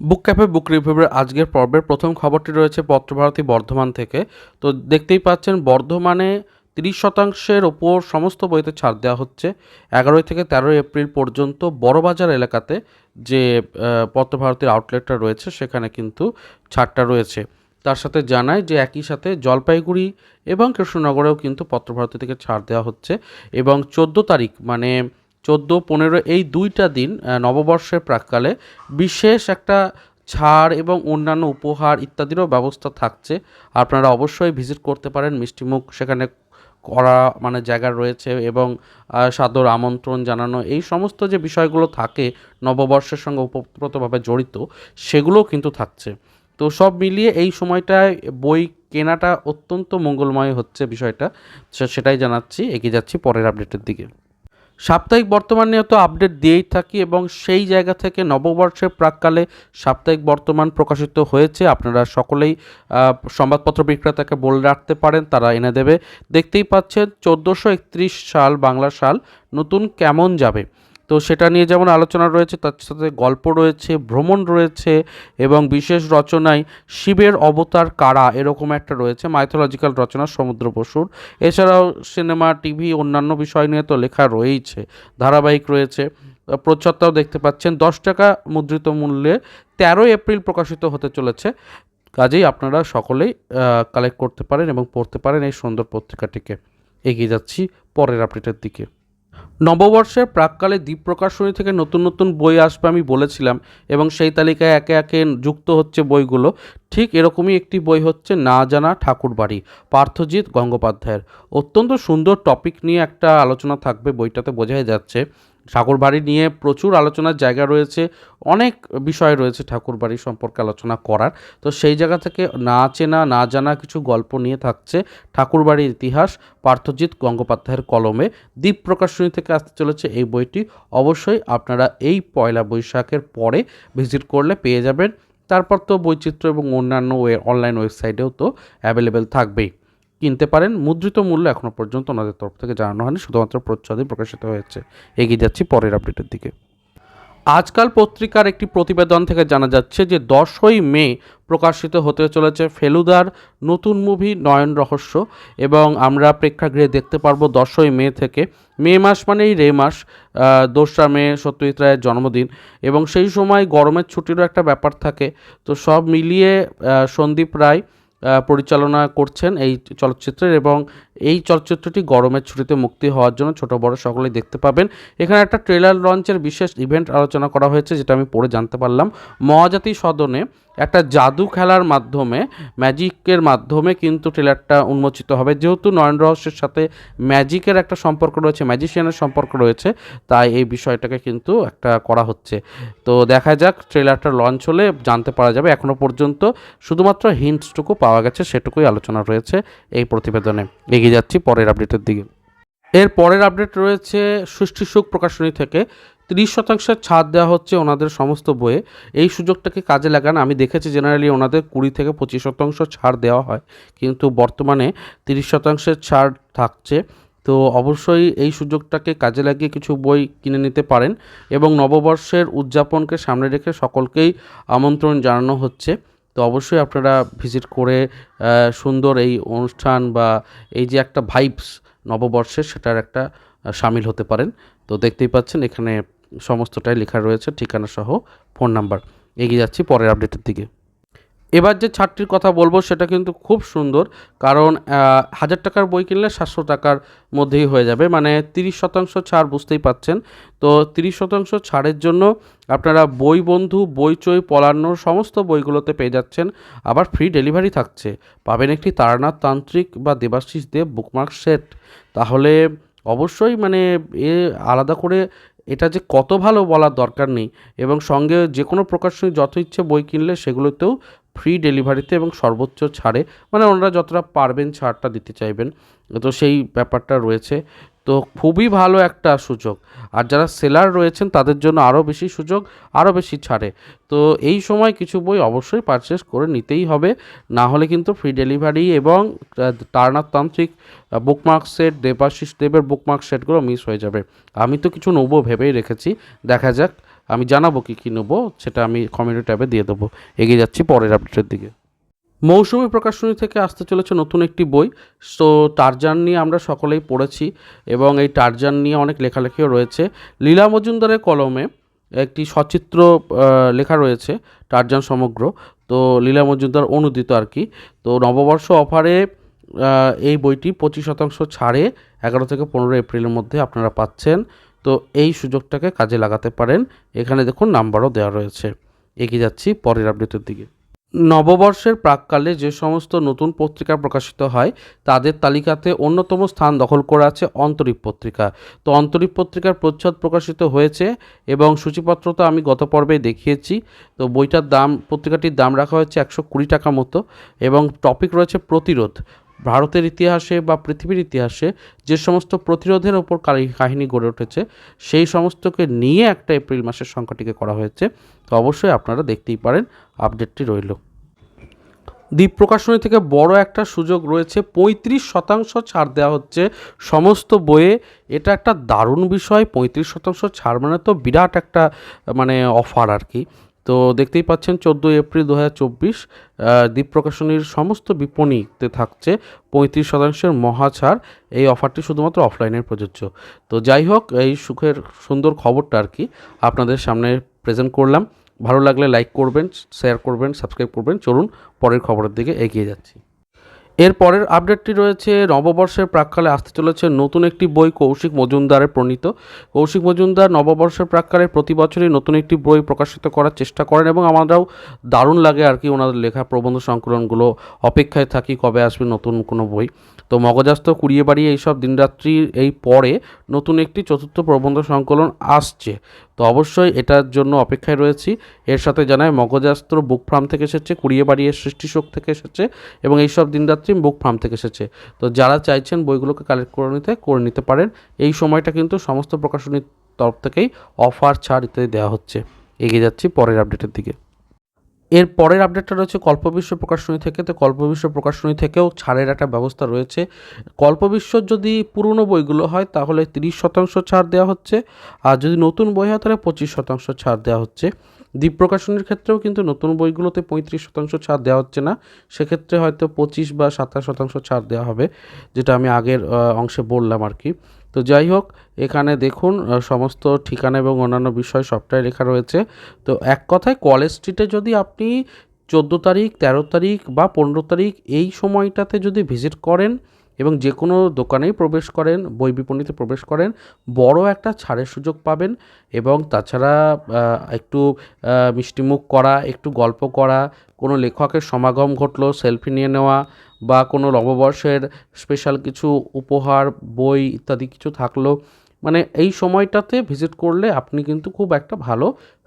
বুক cafe বুক রিভিউয়ের আজকের পর্বের প্রথম খবরটি রয়েছে পত্রভারতী বর্ধমান থেকে। তো দেখতেই পাচ্ছেন, বর্ধমানে তিরিশ শতাংশের ওপর সমস্ত বইতে ছাড় দেওয়া হচ্ছে। এগারোই থেকে তেরোই এপ্রিল পর্যন্ত বড়বাজার এলাকাতে যে পত্রভারতীর আউটলেটটা রয়েছে, সেখানে কিন্তু ছাড়টা রয়েছে। তার সাথে জানায় যে একই সাথে জলপাইগুড়ি এবং কৃষ্ণনগরেও কিন্তু পত্রভারতী থেকে ছাড় দেওয়া হচ্ছে এবং চোদ্দ তারিখ মানে চোদ্দ, পনেরো এই দুইটা দিন নববর্ষের প্রাককালে বিশেষ একটা ছাড় এবং অন্যান্য উপহার ইত্যাদিরও ব্যবস্থা থাকছে। আপনারা অবশ্যই ভিজিট করতে পারেন মিষ্টিমুখ সেখানে করা মানে জায়গা রয়েছে এবং সাদর আমন্ত্রণ জানানো, এই সমস্ত যে বিষয়গুলো থাকে নববর্ষের সঙ্গে ওতপ্রোতভাবে জড়িত, সেগুলোও কিন্তু থাকছে। তো সব মিলিয়ে এই সময়টায় বই কেনাটা অত্যন্ত মঙ্গলময় হচ্ছে বিষয়টা সেটাই জানাচ্ছি, এগিয়ে যাচ্ছি পরের আপডেটের দিকে। সাপ্তাহিক বর্তমান নিয়ে তো আপডেট দিয়েই থাকি এবং সেই জায়গা থেকে নববর্ষের প্রাককালে সাপ্তাহিক বর্তমান প্রকাশিত হয়েছে। আপনারা সকলেই সংবাদপত্র বিক্রেতাকে বলে রাখতে পারেন, তারা এনে দেবে। দেখতেই পাচ্ছেন, চোদ্দোশো সাল বাংলা সাল, নতুন কেমন যাবে? তো সেটা নিয়ে যেমন আলোচনা রয়েছে, তার সাথে গল্প রয়েছে, ভ্রমণ রয়েছে এবং বিশেষ রচনায় শিবের অবতার কারা এরকম একটা রয়েছে মাইথোলজিক্যাল রচনা সমুদ্র বসুর। এছাড়াও সিনেমা, টিভি, অন্যান্য বিষয় নিয়ে তো লেখা রয়েইছে, ধারাবাহিক রয়েছে। প্রচ্ছদটাও দেখতে পাচ্ছেন, দশ টাকা মুদ্রিত মূল্যে তেরোই এপ্রিল প্রকাশিত হতে চলেছে। কাজেই আপনারা সকলেই কালেক্ট করতে পারেন এবং পড়তে পারেন এই সুন্দর পত্রিকাটিকে। এগিয়ে যাচ্ছি পরের আপডেটের দিকে। নববর্ষের প্রাককালে দ্বীপ প্রকাশনী থেকে নতুন নতুন বই আসবে আমি বলেছিলাম এবং সেই তালিকায় একে একে যুক্ত হচ্ছে বইগুলো। ঠিক এরকমই একটি বই হচ্ছে না জানা ঠাকুরবাড়ি পার্থজিৎ গঙ্গোপাধ্যায়ের। অত্যন্ত সুন্দর টপিক নিয়ে একটা আলোচনা থাকবে, বইটাতে বোঝাই যাচ্ছে। ঠাকুরবাড়ি নিয়ে প্রচুর আলোচনার জায়গা রয়েছে, অনেক বিষয় রয়েছে ঠাকুরবাড়ি সম্পর্কে আলোচনা করার। তো সেই জায়গা থেকে না চেনা, না জানা কিছু গল্প নিয়ে থাকছে ঠাকুরবাড়ির ইতিহাস পার্থজিৎ গঙ্গোপাধ্যায়ের কলমে। দ্বীপ প্রকাশনী থেকে আসতে চলেছে এই বইটি। অবশ্যই আপনারা এই পয়লা বৈশাখের পরে ভিজিট করলে পেয়ে যাবেন। তারপর তো বৈচিত্র্য এবং অন্যান্য অনলাইন ওয়েবসাইটেও তো অ্যাভেলেবেল থাকবেই। কিনতে পারেন। মুদ্রিত মূল্য এখনও পর্যন্ত ওনাদের তরফ থেকে জানানো হয়নি, শুধুমাত্র প্রচ্ছদে প্রকাশিত হয়েছে। এগিয়ে যাচ্ছি পরের আপডেটের দিকে। আজকাল পত্রিকার একটি প্রতিবেদন থেকে জানা যাচ্ছে যে, দশই মে প্রকাশিত হতে চলেছে ফেলুদার নতুন মুভি নয়ন রহস্য এবং আমরা প্রেক্ষাগৃহে দেখতে পারব দশই মে থেকে। মে মাস মানেই রে মাস দোসরা মে, সত্যজিৎ রায়ের জন্মদিন এবং সেই সময় গরমের ছুটিরও একটা ব্যাপার থাকে। তো সব মিলিয়ে সন্দীপ রায় পরিচালনা করছেন এই চলচ্চিত্রের এবং এই চলচ্চিত্রটি গরমের ছুটিতে মুক্তি হওয়ার জন্য ছোট বড় সকলেই দেখতে পাবেন। এখানে একটা ট্রেলার লঞ্চের বিশেষ ইভেন্ট আলোচনা করা হয়েছে, যেটা আমি পড়ে জানতে পারলাম। মহাজাতি সদনে একটা জাদু খেলার মাধ্যমে, ম্যাজিকের মাধ্যমে কিন্তু ট্রেলারটা উন্মোচিত হবে। যেহেতু নয়ন রহস্যের সাথে ম্যাজিকের একটা সম্পর্ক রয়েছে, ম্যাজিশিয়ানের সম্পর্ক রয়েছে, তাই এই বিষয়টাকে কিন্তু একটা করা হচ্ছে। তো দেখা যাক, ট্রেলারটা লঞ্চ হলে জানতে পারা যাবে। এখনও পর্যন্ত শুধুমাত্র হিন্টসটুকু পাওয়া গেছে, সেটুকুই আলোচনা রয়েছে এই প্রতিবেদনে। এগিয়ে যাচ্ছি পরের আপডেটের দিকে। এর পরের আপডেট রয়েছে সৃষ্টি সুখ প্রকাশনী থেকে তিরিশ শতাংশের ছাড় দেওয়া হচ্ছে ওনাদের সমস্ত বইয়ে। এই সুযোগটাকে কাজে লাগান, আমি দেখেছি জেনারেলি ওনাদের কুড়ি থেকে পঁচিশ শতাংশ ছাড় দেওয়া হয়, কিন্তু বর্তমানে তিরিশ শতাংশের ছাড় থাকছে। তো অবশ্যই এই সুযোগটাকে কাজে লাগিয়ে কিছু বই কিনে নিতে পারেন এবং নববর্ষের উদযাপনকে সামনে রেখে সকলকেই আমন্ত্রণ জানানো হচ্ছে। তো অবশ্যই আপনারা ভিজিট করে সুন্দর এই অনুষ্ঠান বা এই যে একটা ভাইবস নববর্ষের সেটার একটা সামিল হতে পারেন। তো দেখতেই পাচ্ছেন এখানে সমস্তটাই লেখা রয়েছে, ঠিকানা সহ ফোন নাম্বার এগিয়ে যাচ্ছি পরের আপডেটের দিকে। এবার যে ছাড়টির কথা বলব, সেটা কিন্তু খুব সুন্দর। কারণ হাজার টাকার বই কিনলে সাতশো টাকার মধ্যেই হয়ে যাবে। মানে তিরিশ শতাংশ ছাড় বুঝতেই পাচ্ছেন। তো তিরিশ শতাংশ ছাড়ের জন্য আপনারা বই বন্ধু বইচই পলান্নর সমস্ত বইগুলোতে পেয়ে যাচ্ছেন। আবার ফ্রি ডেলিভারি থাকছে। পাবেন একটি তারানাথ তান্ত্রিক বা দেবাশিস দেব বুকমার্ক সেট। তাহলে অবশ্যই মানে এ আলাদা করে এটা যে কত ভালো বলার দরকার নেই। এবং সঙ্গে যে কোনো প্রকাশনী যত ইচ্ছে বই কিনলে সেগুলোতেও ফ্রি ডেলিভারিতে এবং সর্বোচ্চ ছাড়ে। মানে ওনারা যতটা পারবেন ছাড়টা দিতে চাইবেন। তো সেই ব্যাপারটা রয়েছে। তো খুবই ভালো একটা সুযোগ। আর যারা সেলার রয়েছেন, তাদের জন্য আরও বেশি সুযোগ, আরও বেশি ছাড়ে। তো এই সময় কিছু বই অবশ্যই পারচেস করে নিতেই হবে। না হলে কিন্তু ফ্রি ডেলিভারি এবং টার্নার তান্ত্রিক বুকমার্ক সেট দেবাশিস দেবের বুকমার্ক সেটগুলো মিস হয়ে যাবে। আমি তো কিছু নেব ভেবেই রেখেছি। দেখা যাক। আমি জানাব কী কী নেব, সেটা আমি কমিউনিটি ট্যাবে দিয়ে দেবো। এগিয়ে যাচ্ছি পরের আপডেটের দিকে। মৌসুমী প্রকাশনী থেকে আসতে চলেছে নতুন একটি বই। সো টারজান নিয়ে আমরা সকলেই পড়েছি এবং এই টারজান নিয়ে অনেক লেখালেখিও রয়েছে। লীলা মজুমদারের কলমে একটি সচিত্র লেখা রয়েছে টারজান সমগ্র। তো, লীলা মজুমদার অনুদিত আর কি। তো, নববর্ষ অফারে এই বইটি পঁচিশ শতাংশ ছাড়ে, এগারো থেকে পনেরো এপ্রিলের মধ্যে আপনারা পাচ্ছেন। তো এই সুযোগটাকে কাজে লাগাতে পারেন। এখানে দেখুন নাম্বারও দেওয়া রয়েছে। এগিয়ে যাচ্ছি পরের আপডেটের দিকে। নববর্ষের প্রাককালে যে সমস্ত নতুন পত্রিকা প্রকাশিত হয়, তাদের তালিকাতে অন্যতম স্থান দখল করে আছে অন্তরীপ পত্রিকা। তো অন্তরীপ পত্রিকার প্রচ্ছদ প্রকাশিত হয়েছে এবং সূচিপত্র তো আমি গত পর্বে দেখিয়েছি। তো বইটার দাম, পত্রিকাটির দাম রাখা হয়েছে একশো কুড়ি টাকা মতো এবং টপিক রয়েছে প্রতিরোধ। ভারতের ইতিহাসে বা পৃথিবীর ইতিহাসে যে সমস্ত প্রতিরোধের ওপর কাহিনী গড়ে উঠেছে, সেই সমস্তকে নিয়ে একটা এপ্রিল মাসের সংখ্যাটিকে করা হয়েছে। তো অবশ্যই আপনারা দেখতেই পারেন, আপডেটটি রইল। দ্বীপ প্রকাশনী থেকে বড় একটা সুযোগ রয়েছে, পঁয়ত্রিশ শতাংশ ছাড় দেওয়া হচ্ছে সমস্ত বইয়ে। এটা একটা দারুণ বিষয়, পঁয়ত্রিশ শতাংশ ছাড় মানে তো বিরাট একটা মানে অফার আর কি। তো দেখতেই পাচ্ছেন, চোদ্দোই এপ্রিল দু হাজার চব্বিশ দ্বীপ প্রকাশনীর সমস্ত বিপণীতে থাকছে পঁয়ত্রিশ শতাংশের মহাছাড় এই অফারটি শুধুমাত্র অফলাইনের প্রযোজ্য। তো যাই হোক, এই সুখের সুন্দর খবরটা আর কি আপনাদের সামনে প্রেজেন্ট করলাম। ভালো লাগলে লাইক করবেন শেয়ার করবেন সাবস্ক্রাইব করবেন। চলুন, পরের খবরের দিকে এগিয়ে যাচ্ছি। এর পরের আপডেটটি রয়েছে, নববর্ষের প্রাককালে আসতে চলেছে নতুন একটি বই কৌশিক মজুমদারের প্রণীত। কৌশিক মজুমদার নববর্ষের প্রাককালে প্রতি বছরই নতুন একটি বই প্রকাশিত করার চেষ্টা করেন এবং আমরাও দারুণ লাগে আর কি ওনাদের লেখা প্রবন্ধ সংকলনগুলো অপেক্ষায় থাকি কবে আসবে নতুন কোনো বই। তো মগজাস্ত কুড়িয়ে বাড়ি এইসব দিনরাত্রির এই পরে নতুন একটি চতুর্থ প্রবন্ধ সংকলন আসছে। তো অবশ্যই এটার জন্য অপেক্ষায় রয়েছি। এর সাথে জানায় মগজাস্ত্র বুক ফার্ম থেকে এসেছে, কুড়িয়ে বাড়িয়ে সৃষ্টিশোক থেকে এসেছে এবং এইসব দিনরাত্রি বুক ফার্ম থেকে এসেছে। তো যারা চাইছেন বইগুলোকে কালেক্ট করে নিতে করে নিতে পারেন। এই সময়টা কিন্তু সমস্ত প্রকাশনীর তরফ থেকেই অফার ছাড় ইত্যাদি দেওয়া হচ্ছে। এগিয়ে যাচ্ছি পরের আপডেটের দিকে। এর পরের আপডেটটা রয়েছে কল্পবিশ্ব প্রকাশনী থেকে। তো কল্পবিশ্ব প্রকাশনী থেকেও ছাড়ের একটা ব্যবস্থা রয়েছে। কল্পবিশ্বর যদি পুরনো বইগুলো হয়, তাহলে তিরিশ শতাংশ ছাড় দেওয়া হচ্ছে। আর যদি নতুন বই হয়, তাহলে পঁচিশ শতাংশ ছাড় দেওয়া হচ্ছে। দ্বীপ প্রকাশনীর ক্ষেত্রেও কিন্তু নতুন বইগুলোতে পঁয়ত্রিশ শতাংশ ছাড় দেওয়া হচ্ছে না। সেক্ষেত্রে হয়তো পঁচিশ বা সাতাশ শতাংশ ছাড় দেওয়া হবে, যেটা আমি আগের অংশে বললাম আর কি। তো যাই হোক, এখানে দেখুন সমস্ত ঠিকানা এবং অন্যান্য বিষয় সবটাই লেখা রয়েছে। তো এক কথায় কলেজ স্ট্রিটে যদি আপনি চোদ্দ তারিখ, তেরো তারিখ বা পনেরো তারিখ এই সময়টাতে যদি ভিজিট করেন এবং যে কোনো দোকানেই প্রবেশ করেন, বই বিপণীতে প্রবেশ করেন, বড় একটা ছাড়ের সুযোগ পাবেন এবং তাছাড়া একটু মিষ্টিমুখ করা, একটু গল্প করা, কোনো লেখকের সমাগম ঘটলো, সেলফি নিয়ে নেওয়া বা কোনো নববর্ষের স্পেশাল কিছু উপহার, বই ইত্যাদি কিছু থাকল মানে এই সময়টাতে ভিজিট করলে আপনি কিন্তু খুব একটা ভালো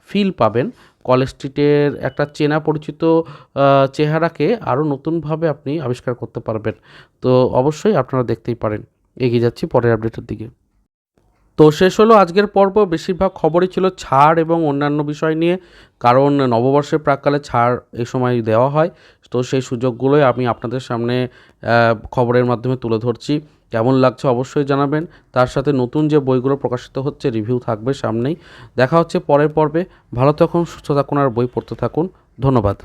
ফিল পাবেন। কলেজ স্ট্রিটের একটা চেনা পরিচিত চেহারাকে আরও নতুনভাবে আপনি আবিষ্কার করতে পারবেন। তো অবশ্যই আপনারা দেখতেই পারেন। এগিয়ে যাচ্ছি পরের আপডেটের দিকে। তো শেষ হলো আজকের পর্ব। বেশিরভাগ খবরই ছিল ছাড় এবং অন্যান্য বিষয় নিয়ে, কারণ নববর্ষের প্রাককালে ছাড় এই সময় দেওয়া হয়। তো সেই সুযোগগুলোই আমি আপনাদের সামনে খবরের মাধ্যমে তুলে ধরছি। কেমন লাগছে অবশ্যই জানাবেন। তার সাথে নতুন যে বইগুলো প্রকাশিত হচ্ছে, রিভিউ থাকবে সামনেই। দেখা হচ্ছে পরের পর্বে। ভালো থাকুন, সুস্থ থাকুন আর বই পড়তে থাকুন। ধন্যবাদ।